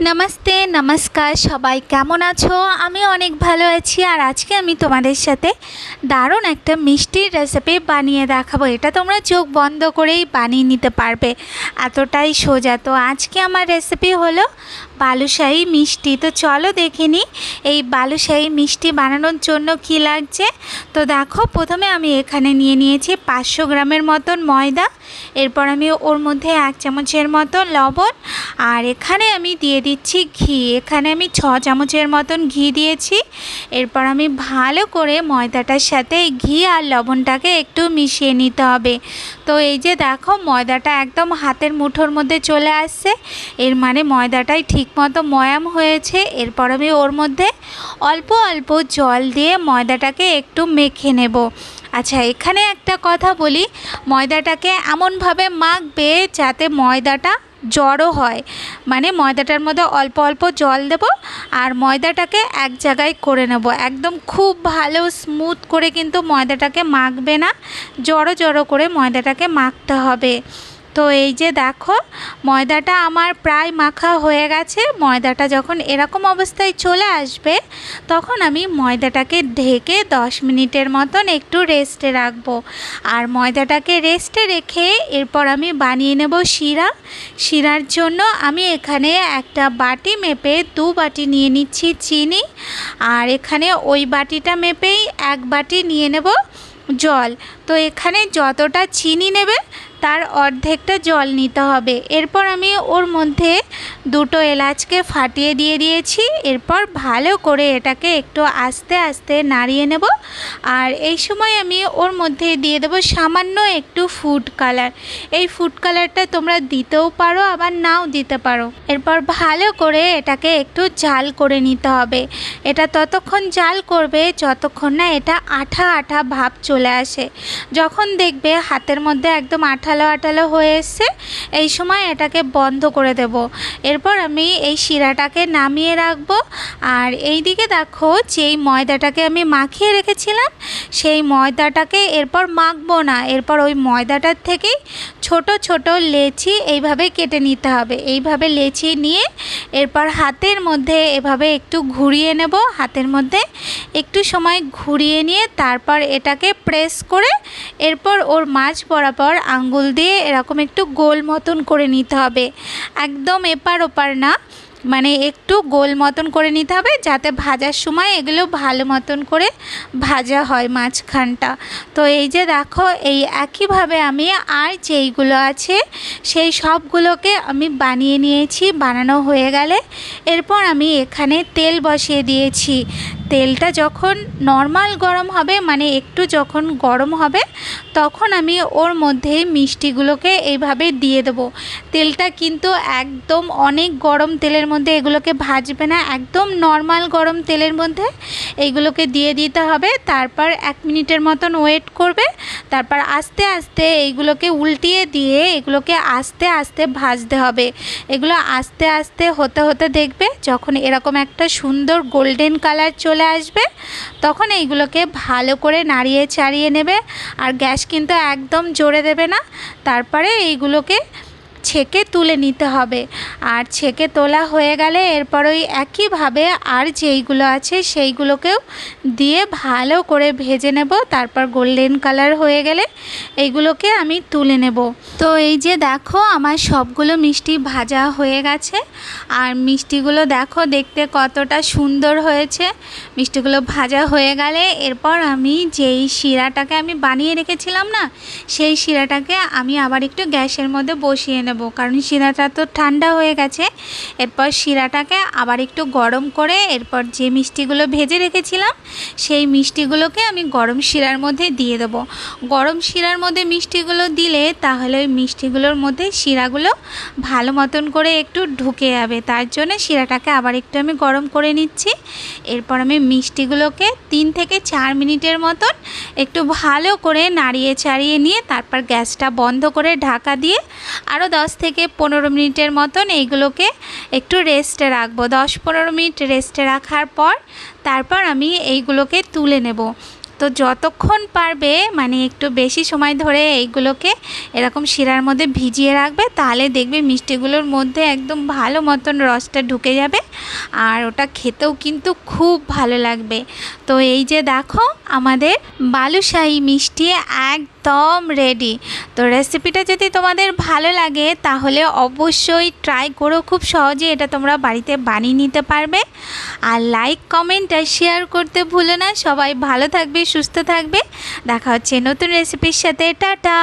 নমস্তে, নমস্কার, সবাই কেমন আছো? আমি অনেক ভালো আছি আর আজকে আমি তোমাদের সাথে দারুণ একটা মিষ্টির রেসিপি বানিয়ে দেখাবো। এটা তোমরা চোখ বন্ধ করেই বানিয়ে নিতে পারবে। এতটাই সোজা। তো আজকে আমার রেসিপি হলো বালুশাহী মিষ্টি। তো চলো দেখে নিই এই বালুশাহী মিষ্টি বানানোর জন্য কি লাগছে। তো দেখো, প্রথমে আমি এখানে নিয়ে নিয়েছি পাঁচশো গ্রামের মতন ময়দা। এরপর আমি ওর মধ্যে এক চামচের মতো লবণ। আর এখানে আমি দিয়ে দিচ্ছি ঘি। এখানে আমি ছ চামচের মতন ঘি দিয়েছি। এরপর আমি ভালো করে ময়দাটার সাথে ঘি আর লবণটাকে একটু মিশিয়ে নিতে হবে। তো এই যে দেখো, ময়দাটা একদম হাতের মুঠোর মধ্যে চলে আসছে। এর মানে ময়দাটাই ঠিকমতো ময়াম হয়েছে, এরপর আমি ওর মধ্যে অল্প অল্প জল দিয়ে ময়দাটাকে একটু মেখে নেব। আচ্ছা এখানে একটা কথা বলি, ময়দাটাকে এমনভাবে মাখবে যাতে ময়দাটা জড়ো হয়। মানে ময়দাটার মধ্যে অল্প অল্প জল দেব আর ময়দাটাকে এক জায়গায় করে নেব। একদম খুব ভালো স্মুথ করে কিন্তু ময়দাটাকে মাখবে না, জড়ো জড়ো করে ময়দাটাকে মাখতে হবে। তো এই যে দেখো, ময়দাটা আমার প্রায় মাখা হয়ে গেছে। ময়দাটা যখন এরকম অবস্থায় চলে আসবে, তখন আমি ময়দাটাকে ঢেকে দশ মিনিটের মতন একটু রেস্টে রাখব। আর ময়দাটাকে রেস্টে রেখে এরপর আমি বানিয়ে নেব শিরা। শিরার জন্য আমি এখানে একটা বাটি মেপে দু বাটি নিয়ে নিচ্ছি চিনি। আর এখানে ওই বাটিটা মেপেই এক বাটি নিয়ে নেব জল। তো এখানে যতটা চিনি নেবে তার অর্ধেকটা জল নিতে হবে। এরপর আমি ওর মধ্যে দুটো এলাচকে ফাটিয়ে দিয়ে দিয়েছি। এরপর ভালো করে এটাকে একটু আস্তে আস্তে নাড়িয়ে নেব। আর এই সময় আমি ওর মধ্যে দিয়ে দেবো সামান্য একটু ফুড কালার এই ফুড কালারটা তোমরা দিতেও পারো, আবার নাও দিতে পারো। এরপর ভালো করে এটাকে একটু জাল করে নিতে হবে। এটা ততক্ষণ জাল করবে যতক্ষণ না এটা আঠা আঠা ভাব চলে আসে। যখন দেখবে হাতের মধ্যে একদম আঠালো আঠালো হয়ে এসছে, এই সময় এটাকে বন্ধ করে দেব। এরপর আমি এই শিরাটাকে নামিয়ে রাখব। আর এই দিকে দেখো যেই ময়দাটাকে আমি মাখিয়ে রেখেছিলাম, সেই ময়দাটাকে এরপর মাখবো না। এরপর ওই ময়দাটার থেকেই ছোট ছোট লেচি এইভাবে কেটে নিতে হবে। এইভাবে লেচি নিয়ে এরপর হাতের মধ্যে এভাবে একটু ঘুরিয়ে নেব। হাতের মধ্যে একটু সময় ঘুরিয়ে নিয়ে তারপর এটাকে প্রেস করে এরপর ওর মাছ বরাবর আঙ্গুল দিয়ে এরকম একটু গোল মতন করে নিতে হবে। একদম এপার ওপার না। মানে একটু গোল মতন করে নিতে হবে, যাতে ভাজার সময় এগুলো ভালো মতন করে ভাজা হয় মাঝখানটা। তো এই যে দেখো, এই একইভাবে আমি আর যেইগুলো আছে, সেই সবগুলোকে আমি বানিয়ে নিয়েছি, বানানো হয়ে গেলে। এরপর আমি এখানে তেল বসিয়ে দিয়েছি। তেলটা যখন নর্মাল গরম হবে মানে একটু যখন গরম হবে, তখন আমি ওর মধ্যে মিষ্টিগুলোকে এইভাবে দিয়ে দেবো। তেলটা কিন্তু একদম অনেক গরম তেলের মধ্যে এগুলোকে ভাজবে না, একদম নর্মাল গরম তেলের মধ্যে এইগুলোকে দিয়ে দিতে হবে। তারপর এক মিনিটের মতন ওয়েট করবে। তারপর আস্তে আস্তে এইগুলোকে উল্টিয়ে দিয়ে এগুলোকে আস্তে আস্তে ভাজতে হবে। এগুলো আস্তে আস্তে হতে হতে দেখবে যখন এরকম একটা সুন্দর গোল্ডেন কালার চলে আসবে, তখন এইগুলোকে ভালো করে নাড়িয়ে চাড়িয়ে নেবে। আর গ্যাস কিন্তু একদম জোরে দেবে না। তারপরে এইগুলোকে ছেঁকে তুলে নিতে হবে। আর ছেঁকে তোলা হয়ে গেলে এরপর ওই একইভাবে আর যেইগুলো আছে সেইগুলোকেও দিয়ে ভালো করে ভেজে নেব। তারপর গোল্ডেন কালার হয়ে গেলে এইগুলোকে আমি তুলে নেব। তো এই যে দেখো, আমার সবগুলো মিষ্টি ভাজা হয়ে গেছে। আর মিষ্টিগুলো দেখো, দেখতে কতটা সুন্দর হয়েছে। মিষ্টিগুলো ভাজা হয়ে গেলে এরপর আমি যেই শিরাটাকে আমি বানিয়ে রেখেছিলাম না, সেই শিরাটাকে আমি আবার একটু গ্যাসের মধ্যে বসিয়ে নেব। কারণ শিরাটা তো ঠান্ডা হয়ে গেছে। এরপর শিরাটাকে আবার একটু গরম করে এরপর যে মিষ্টিগুলো ভেজে রেখেছিলাম, সেই মিষ্টিগুলোকে আমি গরম শিরার মধ্যে দিয়ে দেবো। গরম শিরার মধ্যে মিষ্টিগুলো দিলে তাহলে ওই মিষ্টিগুলোর মধ্যে শিরাগুলো ভালো মতন করে একটু ঢুকে যাবে। তার জন্য শিরাটাকে আবার একটু আমি গরম করে নিচ্ছি। এরপর আমি মিষ্টিগুলোকে তিন থেকে চার মিনিটের মতন একটু ভালো করে নাড়িয়ে চাড়িয়ে নিয়ে তারপর গ্যাসটা বন্ধ করে ঢাকা দিয়ে আরও দশ থেকে পনেরো মিনিটের মতন এইগুলোকে একটু রেস্টে রাখব। দশ পনেরো মিনিট রেস্টে রাখার পর তারপর আমি এইগুলোকে তুলে নেব। তো যতক্ষণ পারবে মানে একটু বেশি সময় ধরে এইগুলোকে এরকম শিরার মধ্যে ভিজিয়ে রাখবে, তাহলে দেখবে মিষ্টিগুলোর মধ্যে একদম ভালো মতন রসটা ঢুকে যাবে। আর ওটা খেতেও কিন্তু খুব ভালো লাগবে। তো এই যে দেখো, আমাদের বালুশাহী মিষ্টি একদম রেডি তো রেসিপিটা যদি তোমাদের ভালো লাগে, তাহলে অবশ্যই ট্রাই করো। খুব সহজে এটা তোমরা বাড়িতে বানিয়ে নিতে পারবে। আর লাইক কমেন্ট আর শেয়ার করতে ভুলো না। সবাই ভালো থাকবে, সুস্থ থাকবে। দেখা হচ্ছে নতুন রেসিপির সাথে। টাটা!